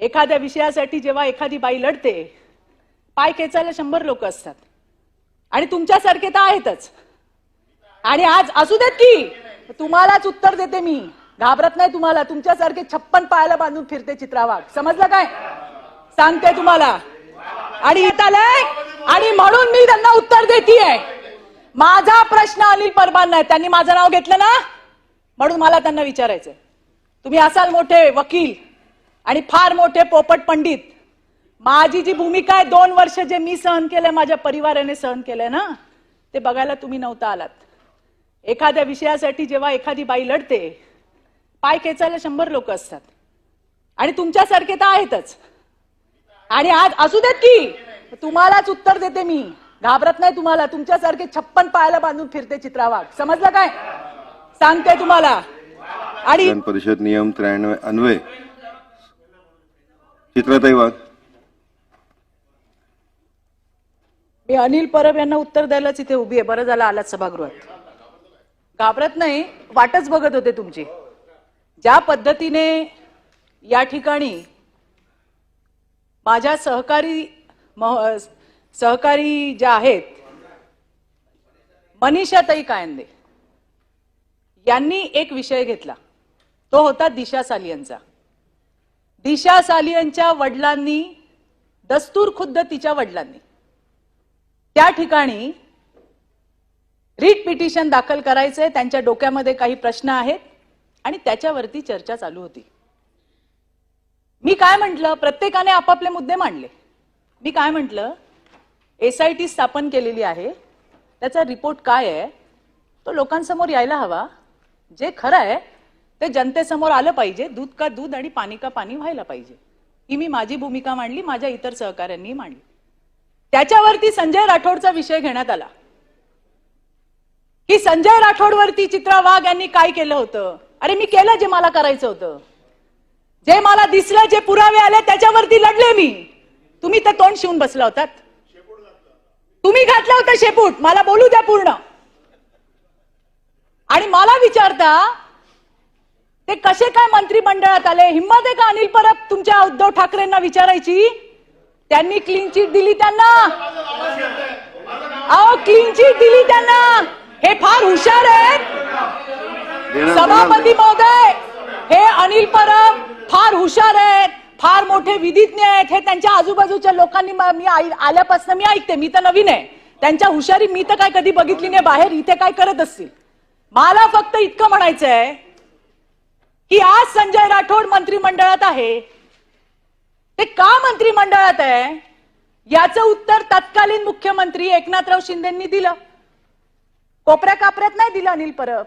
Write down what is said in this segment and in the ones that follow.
एखाद्या विषयासाठी जेव्हा एखादी बाई लढते पाय खेचायला शंभर लोक असतात. आणि तुमच्यासारखे तर आहेतच. आणि आज असू देत की तुम्हालाच उत्तर देते मी. घाबरत नाही तुम्हाला तुमच्यासारखे छप्पन पायाला बांधून फिरते चित्रावाग समजलं काय? सांगते तुम्हाला. आणि आलंय आणि म्हणून मी त्यांना उत्तर देतीये. माझा प्रश्न अनिल परबान आहे. त्यांनी माझं नाव घेतलं ना? म्हणून मला त्यांना विचारायचंय. तुम्ही असाल मोठे वकील. आणि फार मोठे पोपट पंडित. माझी जी भूमिका आहे दोन वर्ष जे मी सहन केलंय माझ्या परिवाराने सहन केलंय ना ते बघायला तुम्ही नव्हता आलात. एखाद्या विषयासाठी जेव्हा एखादी बाई लढते पाय खेचायला शंभर लोक असतात. आणि तुमच्यासारखे तर आहेतच. आणि आज असू देत की तुम्हालाच उत्तर देते मी. घाबरत नाही तुम्हाला तुमच्यासारखे छप्पन पायाला बांधून फिरते चित्रावाग समजलं काय? सांगते तुम्हाला. आणि परिषद नियम त्र्याण्णव अन्वय चित्राताई वाघ मी अनिल परब यांना उत्तर द्यायलाच इथे उभी आहे. बरं झालं आलात सभागृहात. घाबरत नाही वाटच बघत होते तुमची. ज्या पद्धतीने या ठिकाणी माझ्या सहकारी मह- सहकारी ज्या आहेत मनीषाताई कायंदे यांनी एक विषय घेतला. तो होता दिशा साली यांचा. दिशा सालियनच्या वडिलांनी दस्तूर खुद्द तिच्या वडिलांनी. त्या ठिकाणी रीट पिटिशन दाखल करायचंय त्यांच्या डोक्यामध्ये काही प्रश्न आहेत आणि त्याच्यावरती चर्चा चालू होती. मी काय म्हटलं? प्रत्येकाने आपापले मुद्दे मांडले. मी काय म्हटलं? एसआयटी स्थापन केलेली आहे. त्याचा रिपोर्ट काय आहे? तो लोकांसमोर यायला हवा. जे खरं आहे ते जनतेसमोर आलं पाहिजे दूध का दूध आणि पाणी का पाणी व्हायला पाहिजे. ही मी माझी भूमिका मांडली माझ्या इतर सहकाऱ्यांनी मांडली. त्याच्यावरती संजय राठोडचा विषय घेण्यात आला. की संजय राठोडवरती चित्रा वाघ यांनी काय केलं होतं? अरे मी केलं जे मला करायचं होतं. जे मला दिसलं जे पुरावे आले त्याच्यावरती लढले मी. तुम्ही तर तोंड शिवून बसला होतात. तुम्ही घातलं होतं शेपूट. मला बोलू द्या पूर्ण. आणि मला विचारता ते कसे काय मंत्रिमंडळात आले? हिंमत आहे का अनिल परब तुमच्या उद्धव ठाकरेंना विचारायची? त्यांनी क्लीन चिट दिली त्यांना. अहो क्लीन चिट दिली त्यांना. हे फार हुशार आहेत. सभापती महोदय हे अनिल परब फार हुशार आहेत. फार मोठे विधिज्ञ आहेत. हे त्यांच्या आजूबाजूच्या लोकांनी म- आल्यापासून मी ऐकते. मी तर नवीन आहे. त्यांच्या हुशारी मी तर काय कधी बघितली नाही. बाहेर इथे काय करत असतील? मला फक्त इतकं म्हणायचं आहे की आज संजय राठोड मंत्रिमंडळात आहे. ते का मंत्रिमंडळात आहे? याचं उत्तर तत्कालीन मुख्यमंत्री एकनाथराव शिंदेंनी दिलं. कोपऱ्या कापऱ्यात नाही दिलं अनिल परब.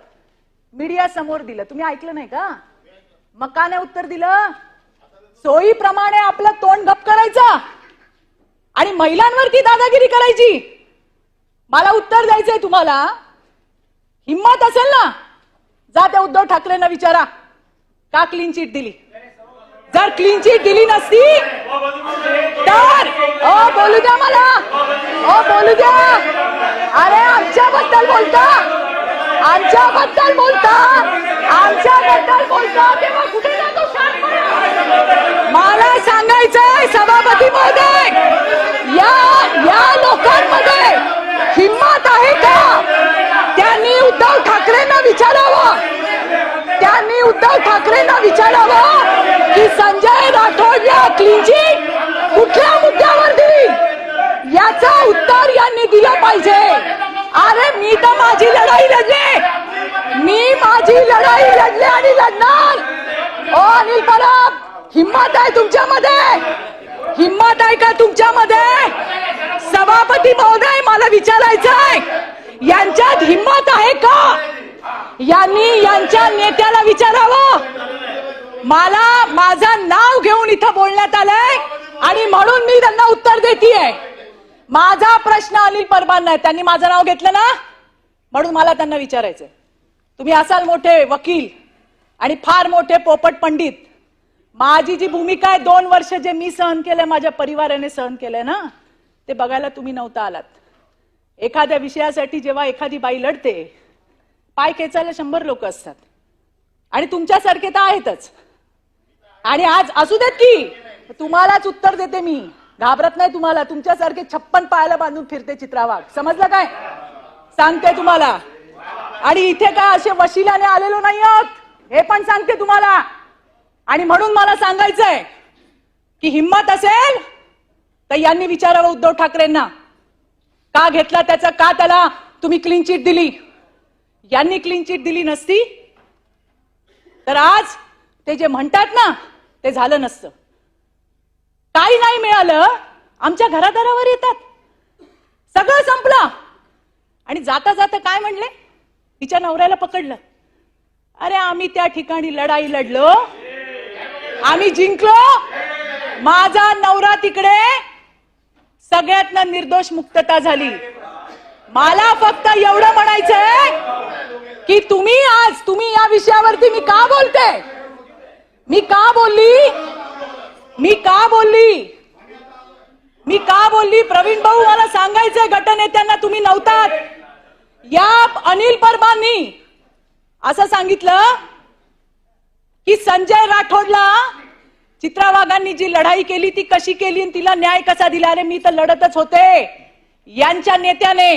मीडिया समोर दिलं. तुम्ही ऐकलं नाही का? मग का नाही उत्तर दिलं. सोयीप्रमाणे आपलं तोंड गप करायचं. आणि महिलांवरती दादागिरी करायची. मला उत्तर द्यायचंय तुम्हाला. हिम्मत असेल ना? जा त्या उद्धव ठाकरेंना विचारा. का क्लीन चिट दिली? जर क्लीन चिट दिली नसती तर? ओ बोलू द्या मला. ओ बोलू द्या. अरे आमच्याबद्दल बोलता. आमच्याबद्दल बोलता. आमच्याबद्दल बोलता. तेव्हा कुठे जातो? मला सांगायचंय सभापती महोदय या या लोकांमध्ये हिंमत आहे का त्यांनी उद्धव ठाकरेंना विचारावं त्यांनी उद्धव ठाकरेंना विचारावं की संजय राठोडला कुठल्या मुद्द्यावर दिली याचं उत्तर यांनी दिलं पाहिजे. अरे मी तर माझी लढाई लढले. मी माझी लढाई लढले आणि लढणार. ओ अनिल परब हिम्मत आहे तुमच्यामध्ये? हिम्मत आहे का तुमच्यामध्ये? सभापती महोदय मला विचारायचं आहे. यांच्यात हिम्मत आहे का? यांनी यांच्या नेत्याला विचारावं. मला माझं नाव घेऊन इथं बोलण्यात आलंय आणि म्हणून मी त्यांना उत्तर देतीये. माझा प्रश्न अनिल परबांना आहे. त्यांनी माझं नाव घेतलं ना? म्हणून मला त्यांना विचारायचंय. तुम्ही असाल मोठे वकील आणि फार मोठे पोपट पंडित. माझी जी भूमिका आहे दोन वर्ष जे मी सहन केलंय माझ्या परिवाराने सहन केलंय ना ते बघायला तुम्ही नव्हता आलात. एखाद्या विषयासाठी जेव्हा एखादी बाई लढते पाय खेचायला शंभर लोक असतात. आणि तुमच्यासारखे तर आहेतच. आणि आज असू देत की तुम्हालाच उत्तर देते मी. घाबरत नाही तुम्हाला तुमच्यासारखे छप्पन पायाला बांधून फिरते चित्रावाग समजलं काय? सांगते तुम्हाला. आणि इथे काय असे वशिलाने आलेलो नाही आहोत हे पण सांगते तुम्हाला. आणि म्हणून मला सांगायचंय की हिंमत असेल तर यांनी विचारावं उद्धव ठाकरेंना. का घेतला त्याचा? का त्याला तुम्ही क्लीन चिट दिली? यांनी क्लीन चिट दिली नसती? तर आज ते जे म्हणतात ना ते झालं नसतं. काही नाही मिळालं आमच्या घरादारावर येतात. सगळं संपलं. आणि जाता जाता काय म्हणले? तिच्या नवऱ्याला पकडलं. अरे आम्ही त्या ठिकाणी लढाई लढलो. आम्ही जिंकलो. माझा नवरा तिकडे. सगळ्यातनं निर्दोष मुक्तता झाली. मला फक्त एवढं म्हणायचंय की तुम्ही आज तुम्ही या विषयावरती मी का बोलते? मी का बोलली? मी का बोलली? मी का बोलली? प्रवीण भाऊ मला सांगायचंय गटनेत्यांना तुम्ही नव्हतात. या अनिल परबांनी असं सांगितलं की संजय राठोडला चित्रा वाघांनी जी लढाई केली ती कशी केली आणि तिला न्याय कसा दिला? अरे मी तर लढतच होते. यांच्या नेत्याने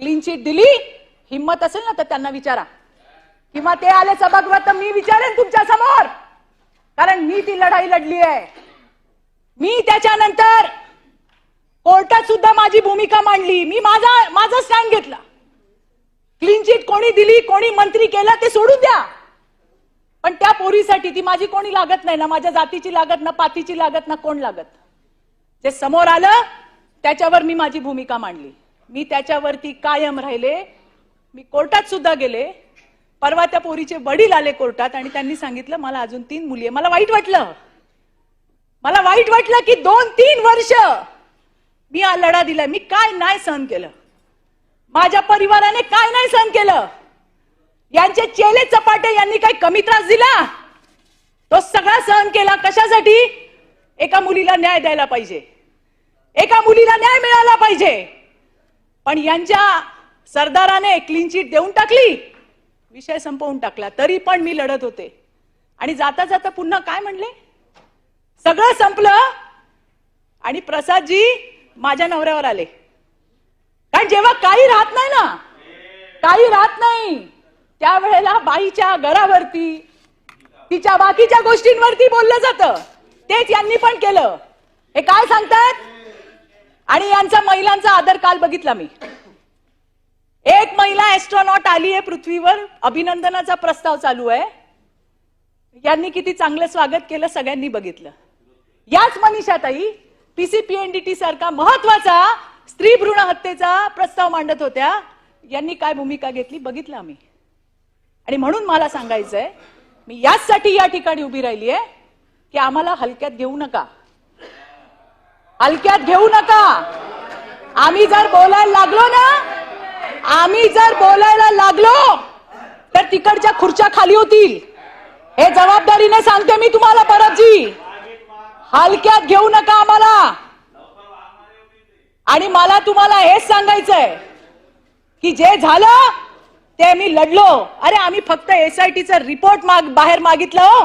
क्लीन चिट दिली. हिंमत असेल ना तर त्यांना विचारा. किंवा ते आले सभागृहात तर मी विचारेन तुमच्यासमोर. कारण मी ती लढाई लढली आहे. मी त्याच्यानंतर कोर्टात सुद्धा माझी भूमिका मांडली. मी माझा माझा स्टँड घेतला. क्लीन चिट कोणी दिली कोणी मंत्री केलं ते सोडून द्या. पण त्या पोरीसाठी ती माझी कोणी लागत नाही ना माझ्या जातीची लागत ना पातीची लागत ना कोण लागत. जे समोर आलं त्याच्यावर मी माझी भूमिका मांडली. मी त्याच्यावरती कायम राहिले. मी कोर्टात सुद्धा गेले. परवा त्या पोरीचे वडील आले कोर्टात आणि त्यांनी सांगितलं मला अजून तीन मुली आहे. मला वाईट वाटलं. मला वाईट वाटलं की दोन तीन वर्ष मी हा लढा दिलाय. मी काय नाही सहन केलं. माझ्या परिवाराने काय नाही सहन केलं. यांचे चेले चपाटे यांनी काही कमी त्रास दिला? तो सगळा सहन केला. कशासाठी? एका मुलीला न्याय द्यायला पाहिजे. एका मुलीला न्याय मिळाला पाहिजे. पण यांच्या सरदाराने क्लीन चिट देऊन टाकली. विषय संपवून टाकला. तरी पण मी लढत होते. आणि जाता जाता पुन्हा काय म्हणले? सगळं संपलं आणि प्रसादजी माझ्या नवऱ्यावर आले. कारण जेव्हा काही राहत नाही ना काही राहत नाही त्यावेळेला बाईच्या घरावरती तिच्या बाकीच्या गोष्टींवरती बोललं जातं. तेच यांनी पण केलं. हे काय सांगतात? आणि यांचा महिलांचा आदर काल बघितला मी. एक महिला एस्ट्रॉनॉट आली आहे पृथ्वीवर. अभिनंदनाचा प्रस्ताव चालू आहे. यांनी किती चांगलं स्वागत केलं सगळ्यांनी बघितलं. याच मनीषाताई पीसीपीएनडीटी सारखा महत्त्वाचा स्त्री भ्रूण हत्येचा प्रस्ताव मांडत होत्या. यांनी काय भूमिका घेतली बघितलं आम्ही. आणि म्हणून मला सांगायचंय मी याचसाठी या ठिकाणी उभी राहिली आहे की आम्हाला हलक्यात घेऊ नका. हलक्यात घेऊ नका. आम्ही जर बोलायला लागलो ना आम्ही जर बोलायला लागलो तर तिकडच्या खुर्च्या खाली होतील. हे जबाबदारीने सांगते मी तुम्हाला परबजी. हलक्यात घेऊ नका आम्हाला. आणि मला तुम्हाला हेच सांगायचंय की जे झालं ते मी लढलो. अरे आम्ही फक्त एसआयटीचा रिपोर्ट माग बाहेर मागितलं हो.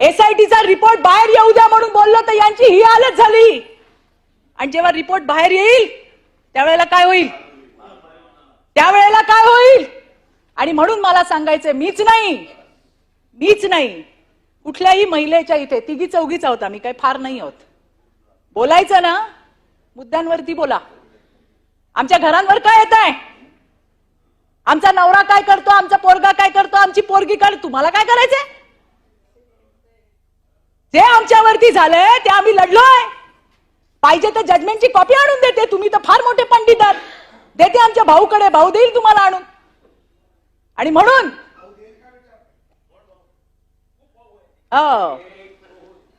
एसआयटीचा रिपोर्ट बाहेर येऊ द्या म्हणून बोललो तर यांची ही हालत झाली. आणि जेव्हा रिपोर्ट बाहेर येईल त्यावेळेला काय होईल? त्यावेळेला काय होईल? आणि म्हणून मला सांगायचंय मीच नाही. मीच नाही. कुठल्याही महिलेच्या इथे तिघी चौघीच आहोत आम्ही काही फार नाही आहोत. बोलायचं ना? मुद्द्यांवरती बोला. आमच्या घरांवर काय येत आहे? आमचा नवरा काय करतो? आमचा पोरगा काय करतो? आमची पोरगी काय तुम्हाला काय करायचंय? जे आमच्यावरती झालंय ते आम्ही लढलोय. पाहिजे तर जजमेंटची कॉपी आणून देते. तुम्ही तर फार मोठे पंडित आहात. देते आमच्या भाऊकडे भाऊ देईल तुम्हाला आणून. आणि म्हणून हो.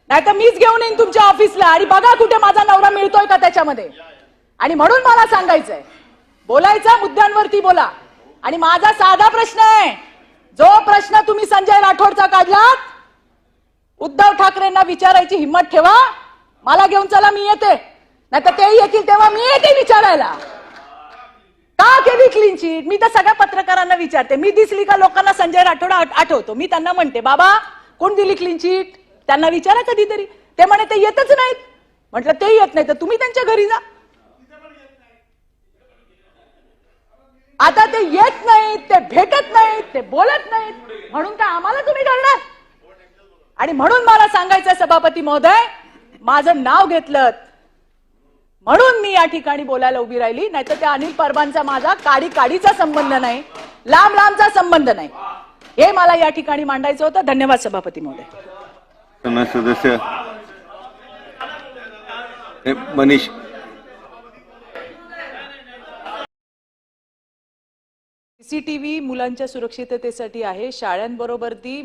नाही तर मीच घेऊन येईन तुमच्या ऑफिसला. आणि बघा कुठे माझा नवरा मिळतोय का त्याच्यामध्ये. आणि म्हणून मला सांगायचंय. बोलायचा मुद्द्यांवरती बोला. आणि माझा साधा प्रश्न आहे. जो प्रश्न तुम्ही संजय राठोडचा काढलात उद्धव ठाकरेंना विचारायची हिंमत ठेवा. मला घेऊन चला मी येते. नाही तर ते येतील तेव्हा मी येते विचारायला. का केली क्लीन चिट मी तर सगळ्या पत्रकारांना विचारते. मी दिसली का लोकांना संजय राठोड आठवतो. मी त्यांना म्हणते बाबा कोण दिली क्लीन चिट त्यांना विचारा कधीतरी. ते म्हणे ते येतच नाहीत. म्हटलं ते येत नाही तर तुम्ही त्यांच्या घरी जा. आता ते येत नाहीत ते भेटत नाहीत ते बोलत नाहीत. म्हणून काय आम्हाला तुम्ही घालणार आणि म्हणून मला सांगायचं सभापती महोदय माझं नाव घेतलं म्हणून मी या ठिकाणी बोलायला उभी राहिली. नाही तर त्या अनिल परबांचा माझा काडी काडीचा संबंध नाही लांब लांबचा संबंध नाही. हे मला या ठिकाणी मांडायचं होतं. धन्यवाद सभापती महोदय. सदस्य. मनीष. सीसीटीव्ही मुलांच्या सुरक्षिततेसाठी आहे. शाळांबरोबर ती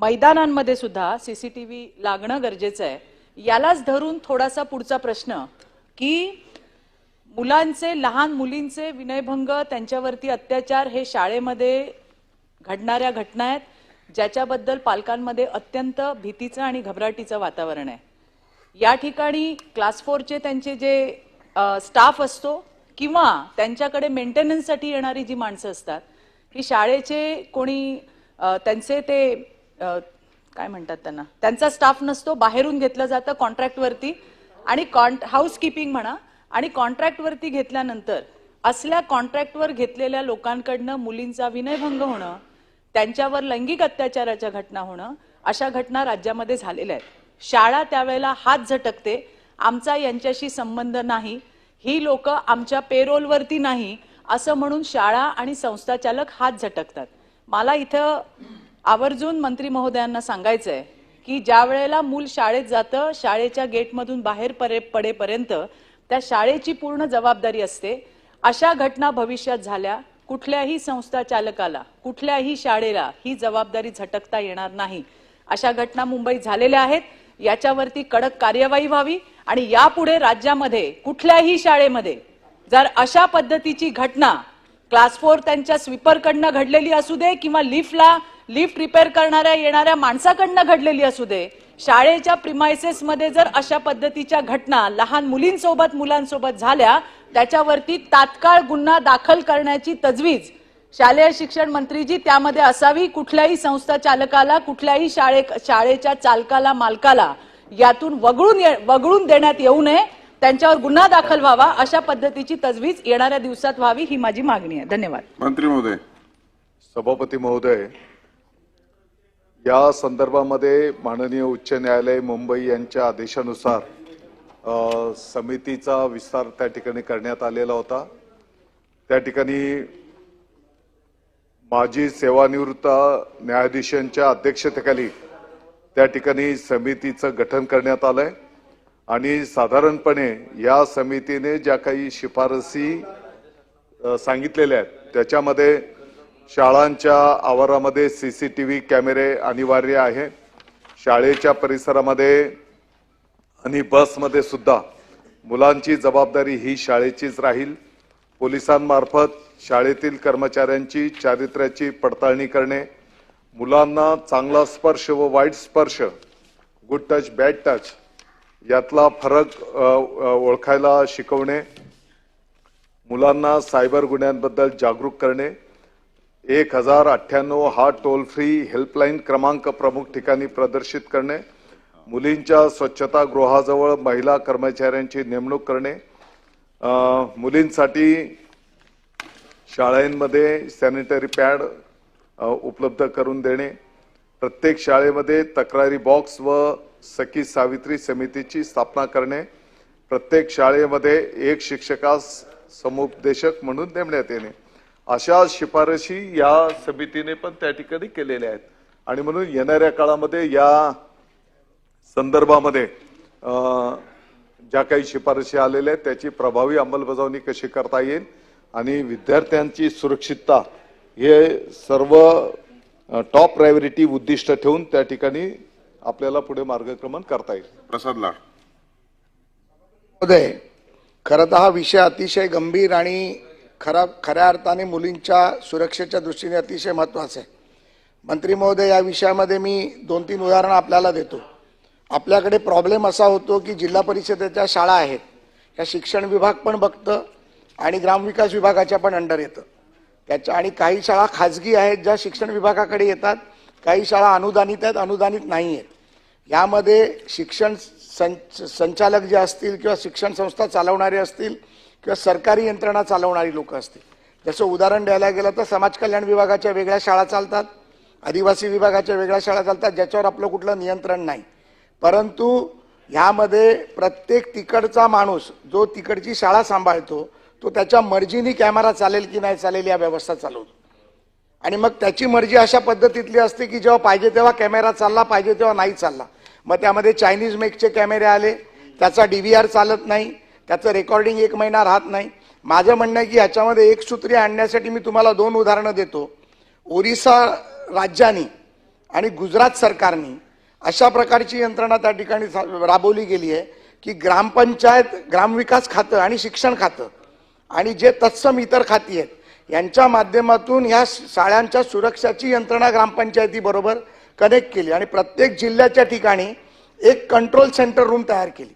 मैदानांमध्ये सुद्धा सीसीटीव्ही लागणं गरजेचं आहे. यालाच धरून थोडासा पुढचा प्रश्न की मुलांचे लहान मुलींचे विनयभंग त्यांच्यावरती अत्याचार हे शाळेमध्ये घडणाऱ्या घटना आहेत ज्याच्याबद्दल पालकांमध्ये अत्यंत भीतीचं आणि घबराटीचं वातावरण आहे. या ठिकाणी क्लास फोरचे त्यांचे जे स्टाफ असतो किंवा त्यांच्याकडे मेंटेनन्ससाठी येणारी जी माणसं असतात ही शाळेचे कोणी त्यांचे ते काय म्हणतात त्यांना त्यांचा स्टाफ नसतो बाहेरून घेतलं जातं कॉन्ट्रॅक्टवरती आणि कॉन्ट हाऊसकीपिंग म्हणा आणि कॉन्ट्रॅक्टवरती घेतल्यानंतर असल्या कॉन्ट्रॅक्टवर घेतलेल्या लोकांकडनं मुलींचा विनयभंग होणं त्यांच्यावर लैंगिक अत्याचाराच्या घटना होणं अशा घटना राज्यामध्ये झालेल्या आहेत. शाळा त्यावेळेला हात झटकते आमचा यांच्याशी संबंध नाही ही लोक आमच्या पेरोलवरती नाही असं म्हणून शाळा आणि संस्थाचालक हात झटकतात. मला इथं आवर्जून मंत्री महोदयांना सांगायचं आहे की ज्या वेळेला मूल शाळेत जातं शाळेच्या गेटमधून बाहेर परे पडेपर्यंत त्या शाळेची पूर्ण जबाबदारी असते. अशा घटना भविष्यात झाल्या. कुठल्याही संस्था चालकाला कुठल्याही शाळेला ही जबाबदारी झटकता येणार नाही. अशा घटना मुंबईत झालेल्या आहेत. याच्यावरती कडक कार्यवाही व्हावी आणि यापुढे राज्यामध्ये कुठल्याही शाळेमध्ये जर अशा पद्धतीची घटना क्लास फोर त्यांच्या स्वीपरकडनं घडलेली असू दे किंवा लिफ्टला लिफ्ट रिपेअर करणाऱ्या येणाऱ्या माणसाकडनं घडलेली असू दे. शाळेच्या प्रिमायसेस मध्ये जर अशा पद्धतीच्या घटना लहान मुलींसोबत मुलांसोबत झाल्या त्याच्यावरती तात्काळ गुन्हा दाखल करण्याची तजवीज शालेय शिक्षण मंत्रीजी त्यामध्ये असावी कुठल्याही संस्था चालकाला कुठल्याही शाळे शाळेच्या चालकाला मालकाला यातून वगळून वगळून देण्यात येऊ नये. त्यांच्यावर गुन्हा दाखल व्हावा अशा पद्धतीची तजवीज येणाऱ्या दिवसात व्हावी ही माझी मागणी आहे. धन्यवाद. मंत्री महोदय. सभापती महोदय या संदर्भामध्ये माननीय उच्च न्यायालय मुंबई यांच्या आदेशानुसार समितीचा विस्तार त्या ठिकाणी करण्यात आलेला होता. त्या ठिकाणी माजी सेवानिवृत्त न्यायाधीशांच्या अध्यक्षतेखाली त्या ठिकाणी समितीचं गठन करण्यात आलंय. आणि साधारणपणे या समितीने ज्या काही शिफारसी सांगितलेल्या आहेत त्याच्यामध्ये शाळांच्या आवारामध्ये सीसीटीव्ही कॅमेरे अनिवार्य आहे. शाळेच्या परिसरामध्ये आणि बसमध्ये सुद्धा मुलांची जबाबदारी ही शाळेचीच राहील. पोलिसांमार्फत शाळेतील कर्मचाऱ्यांची चारित्र्याची पडताळणी करणे मुलांना चांगला स्पर्श व वाईट स्पर्श गुड टच बॅड टच यातला फरक ओळखायला शिकवणे मुलांना सायबर गुन्ह्यांबद्दल जागरूक करणे एक हजार अठ्ठ्याण्णव हा टोल फ्री हेल्पलाईन क्रमांक प्रमुख ठिकाणी प्रदर्शित करणे मुलींच्या स्वच्छतागृहाजवळ महिला कर्मचाऱ्यांची नेमणूक करणे मुलींसाठी शाळांमध्ये सॅनिटरी पॅड उपलब्ध करून देणे प्रत्येक शाळेमध्ये तक्रारी बॉक्स व सखी सावित्री समितीची स्थापना करणे प्रत्येक शाळेमध्ये एक शिक्षकास समुपदेशक म्हणून नेमण्यात येणे. अशा शिफारशी या समितीने पण त्या ठिकाणी केलेल्या आहेत. आणि म्हणून येणाऱ्या काळामध्ये या संदर्भामध्ये अ, ज्या काही शिफारशी आलेल्या आहेत त्याची प्रभावी अंमलबजावणी कशी करता येईल आणि विद्यार्थ्यांची सुरक्षितता हे सर्व टॉप प्रायोरिटी उद्दिष्ट ठेवून त्या ठिकाणी आपल्याला पुढे मार्गक्रमण करता येईल. प्रसाद लाड. महोदय खरं तर हा विषय अतिशय गंभीर आणि खरा खऱ्या अर्थाने मुलींच्या सुरक्षेच्या दृष्टीने अतिशय महत्त्वाचं आहे. मंत्री महोदय या विषयामध्ये मी दोन तीन उदाहरणं आपल्याला देतो. आपल्याकडे प्रॉब्लेम असा होतो की जिल्हा परिषदेच्या शाळा आहेत. या शिक्षण विभाग पण बघतं आणि ग्रामविकास विभागाच्या पण अंडर येतं. त्याच्या आणि काही शाळा खाजगी आहेत ज्या शिक्षण विभागाकडे येतात. काही शाळा अनुदानित आहेत अनुदानित नाही आहेत. यामध्ये शिक्षण संच संचालक जे असतील किंवा शिक्षण संस्था चालवणारे असतील किंवा सरकारी यंत्रणा चालवणारी लोक असतील. जसं उदाहरण द्यायला गेलं तर समाज कल्याण विभागाच्या वेगळ्या शाळा चालतात आदिवासी विभागाच्या वेगळ्या शाळा चालतात ज्याच्यावर आपलं कुठलं नियंत्रण नाही. परंतु ह्यामध्ये प्रत्येक तिकडचा माणूस जो तिकडची शाळा सांभाळतो तो त्याच्या मर्जीनी कॅमेरा चालेल की नाही चालेल या व्यवस्था चालवतो. आणि मग त्याची मर्जी अशा पद्धतीतली असते की जेव्हा पाहिजे तेव्हा कॅमेरा चालला पाहिजे तेव्हा नाही चालला. मग त्यामध्ये चायनीज मेकचे कॅमेरे आले त्याचा डी व्ही आर चालत नाही त्याचं रेकॉर्डिंग एक महिना राहत नाही. माझं म्हणणं आहे की याच्यामध्ये एक सूत्री आणण्यासाठी मी तुम्हाला दोन उदाहरणं देतो. ओरिसा राज्याने आणि गुजरात सरकारने अशा प्रकारची यंत्रणा त्या ठिकाणी राबवली गेली आहे की ग्रामपंचायत ग्रामविकास खातं आणि शिक्षण खातं आणि जे तत्सम इतर खाती आहेत यांच्या माध्यमातून ह्या शाळांच्या सुरक्षाची यंत्रणा ग्रामपंचायतीबरोबर कनेक्ट केली आणि प्रत्येक जिल्ह्याच्या ठिकाणी एक कंट्रोल सेंटर रूम तयार केली.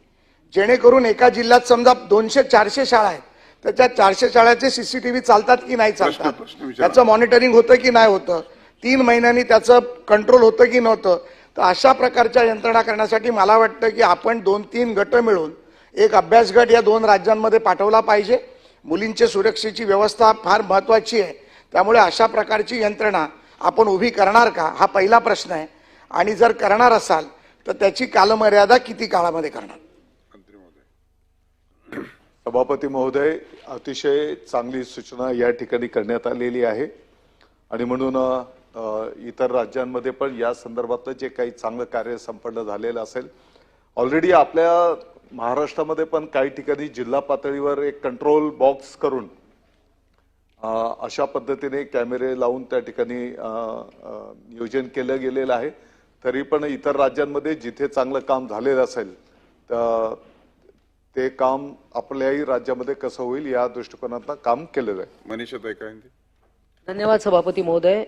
जेणेकरून एका जिल्ह्यात समजा दोनशे चारशे शाळा आहेत तर त्या चारशे शाळाचे सीसीटीव्ही चालतात की नाही चालतात. त्याचं मॉनिटरिंग होतं की नाही होतं? तीन महिन्यांनी त्याचं कंट्रोल होतं की नव्हतं? तर अशा प्रकारच्या यंत्रणा करण्यासाठी मला वाटतं की आपण दोन तीन गट मिळून एक अभ्यास गट या दोन राज्यांमध्ये पाठवला पाहिजे. मुलींच्या सुरक्षेची व्यवस्था फार महत्वाची आहे. त्यामुळे अशा प्रकारची यंत्रणा आपण उभी करणार का? हा पहिला प्रश्न आहे. आणि जर करणार असाल तर त्याची कालमर्यादा किती काळामध्ये करणार? सभापती महोदय अतिशय चांगली सूचना या ठिकाणी करण्यात आलेली आहे. आणि म्हणून इतर राज्यांमध्ये पण या संदर्भातलं जे काही चांगलं कार्य संपन्न झालेलं असेल ऑलरेडी आपल्या महाराष्ट्रामध्ये पण काही ठिकाणी जिल्हा पातळीवर एक कंट्रोल बॉक्स करून अशा पद्धतीने कॅमेरे लावून त्या ठिकाणी नियोजन केलं गेलेलं आहे. तरी पण इतर राज्यांमध्ये जिथे चांगलं काम झालेलं असेल तर ते काम आपल्याही राज्यामध्ये कसं होईल या दृष्टिकोनातनं काम केलेलं आहे. मनीषा ताई काय म्हणते? धन्यवाद सभापती महोदय.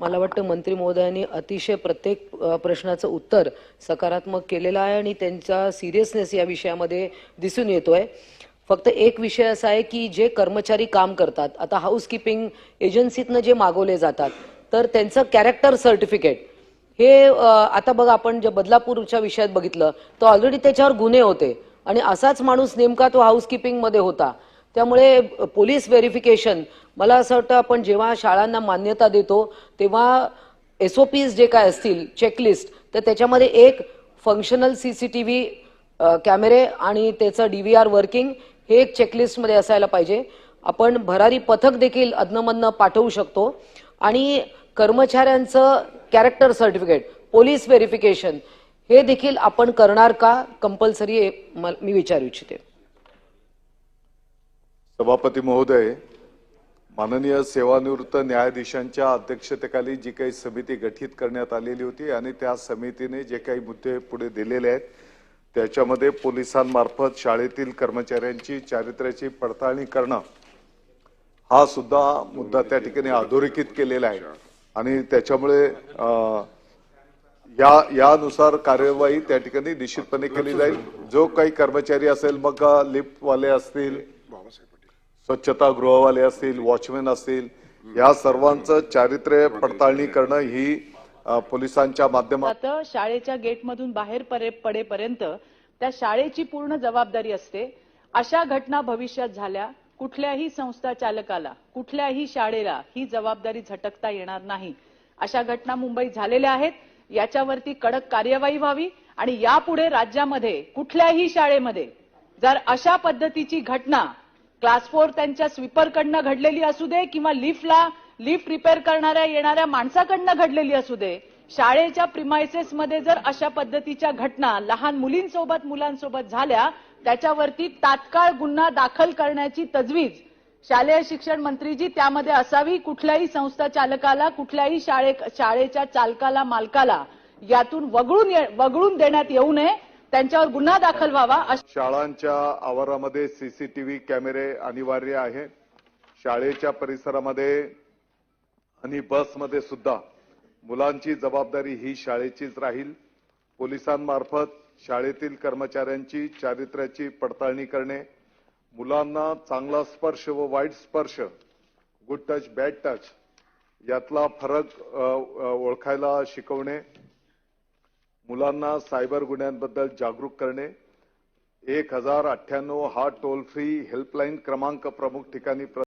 मला वाटतं मंत्री महोदयांनी अतिशय प्रत्येक प्रश्नाचं उत्तर सकारात्मक केलेलं आहे आणि त्यांचा सिरियसनेस या विषयामध्ये दिसून येतोय. फक्त एक विषय असा आहे की जे कर्मचारी काम करतात आता हाऊसकीपिंग एजन्सीतनं जे मागवले जातात तर त्यांचं कॅरेक्टर सर्टिफिकेट हे आता बघा आपण जे बदलापूरच्या विषयात बघितलं तर ऑलरेडी त्याच्यावर गुन्हे होते. आणि असाच माणूस नेमका तो हाऊसकीपिंगमध्ये होता. त्यामुळे पोलीस व्हेरिफिकेशन मला असं वाटतं आपण जेव्हा शाळांना मान्यता देतो तेव्हा एस ओ पीज जे काय असतील चेकलिस्ट तर त्याच्यामध्ये एक functional C C T V कॅमेरे आणि त्याचं डी व्ही आर वर्किंग हे एक चेकलिस्टमध्ये असायला पाहिजे. आपण भरारी पथक देखील अदनमधनं पाठवू शकतो. आणि कर्मचाऱ्यांचं कॅरेक्टर सर्टिफिकेट पोलीस व्हेरिफिकेशन हे देखील आपण करणार का कंपल्सरी मी विचारू इच्छिते. सभापती महोदय माननीय सेवानिवृत्त न्यायाधीशांच्या अध्यक्षतेखाली जी काही समिती गठीत करण्यात आलेली होती आणि त्या समितीने जे काही मुद्दे पुढे दिलेले आहेत त्याच्यामध्ये पोलिसांमार्फत शाळेतील कर्मचाऱ्यांची चारित्र्याची पडताळणी करणं हा सुद्धा मुद्दा त्या ठिकाणी अधोरेखित केलेला आहे. आणि त्याच्यामुळे अं, या यानुसार कार्यवाही त्या ठिकाणी निश्चितपणे केली जाईल. जो काही कर्मचारी असेल मग लिफ्टवाले असतील स्वच्छता गृहवाले असतील वॉचमॅन असतील या सर्वांचं चारित्र्य पडताळणी करणं ही पोलिसांच्या माध्यमात शाळेच्या गेटमधून बाहेर पडेपर्यंत त्या शाळेची पूर्ण जबाबदारी असते. अशा घटना भविष्यात झाल्या कुठल्याही संस्था चालकाला कुठल्याही शाळेला ही जबाबदारी झटकता येणार नाही. अशा घटना मुंबईत झालेल्या आहेत. याच्यावरती कडक कार्यवाही व्हावी आणि यापुढे राज्यामध्ये कुठल्याही शाळेमध्ये जर अशा पद्धतीची घटना क्लास फोर त्यांच्या स्वीपरकडनं घडलेली असू दे किंवा लिफ्टला लिफ्ट रिपेअर करणाऱ्या येणाऱ्या माणसाकडनं घडलेली असू दे शाळेच्या प्रिमायसेसमध्ये जर अशा पद्धतीच्या घटना लहान मुलींसोबत मुलांसोबत झाल्या त्याच्यावरती तात्काळ गुन्हा दाखल करण्याची तजवीज शालेय शिक्षण मंत्री जी त्यामध्ये असावी कुठल्याही संस्था चालकाला कुठल्याही शाळे शाळेच्या चालकाला मालकाला यातून वगळून वगळून देण्यात येऊ नये. त्यांच्यावर गुन्हा दाखल व्हावा. शाळांच्या आवारामध्ये सीसीटीव्ही कॅमेरे अनिवार्य आहे. शाळेच्या परिसरामध्ये आणि बसमध्ये सुद्धा मुलांची जबाबदारी ही शाळेचीच राहील. पोलिसांमार्फत शाळेतील कर्मचाऱ्यांची चारित्र्याची पडताळणी करणे मुलांना चांगला स्पर्श व वाईट स्पर्श गुड टच बॅड टच यातला फरक ओळखायला शिकवणे मुलांना सायबर गुन्ह्यांबद्दल जागरूक करणे एक हजार अठ्ठ्याण्णव हा टोल फ्री हेल्पलाईन क्रमांक प्रमुख ठिकाणी